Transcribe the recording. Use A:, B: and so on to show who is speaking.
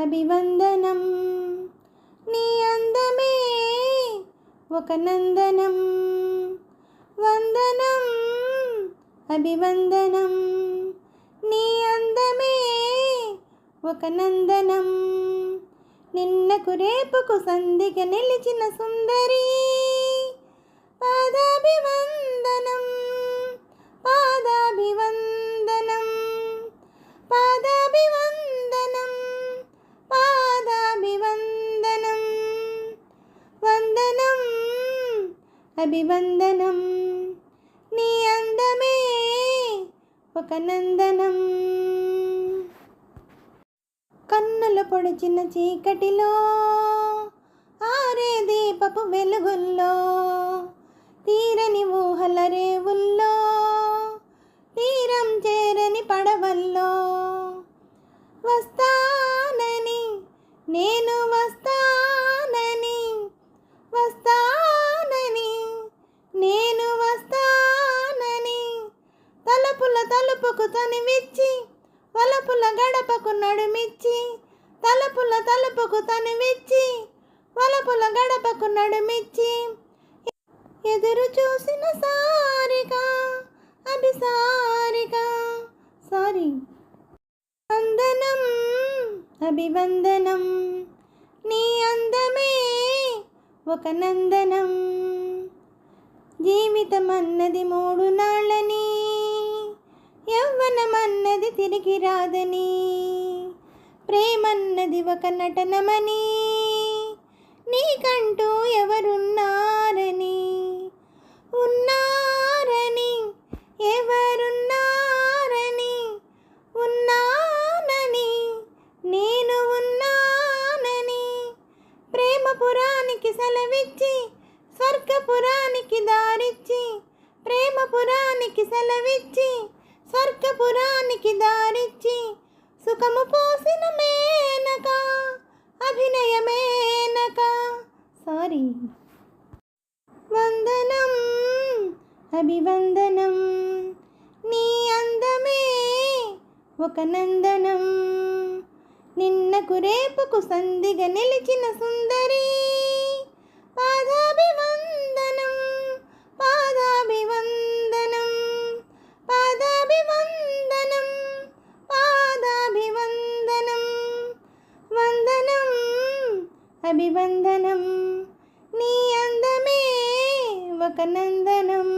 A: అభివందనం. నీ అందమే ఒక నందనం. వందనం అభివందనం. నీ అందమే ఒక నందనం. నిన్నకు రేపుకు సంధిగా నిలిచిన సుందరి అభివందనం. నీ అందమే ఒక నందనం. కన్నుల పొడిచిన చీకటిలో ఆరే దీపపు వెలుగుల్లో తలుపుకు తనివిచ్చి వలపుల గడపకు నడుమిచ్చి తలుపుల తలుపుకు తనివిచ్చి వలపుల గడపకు నడుమిచ్చి ఎదురు చూసిన సారిక అభిసారిక సారీ. వందనం అభివందనం నీ అందమే ఒక నందనం. జీవితం అన్నది మూడు నాళ్ళని యవ్వనమన్నది తిరిగి రాదని ప్రేమన్నది ఒక నటనమని నీకంటూ ఎవరున్నారని ఉన్నారని ఎవరున్నారని ఉన్నానని నేను ఉన్నానని ప్రేమపురానికి సెలవిచ్చి స్వర్గపురానికి దారిచ్చి సుఖము పోసిన మేనక అభినయమేనక. సారీ వందనం అభివందనం నీ అందమే ఒక నందనం. నిన్నకు రేపుకు సందిగా నిలిచిన సుందర అభివందనం నీ అందమే ఒక నందనం.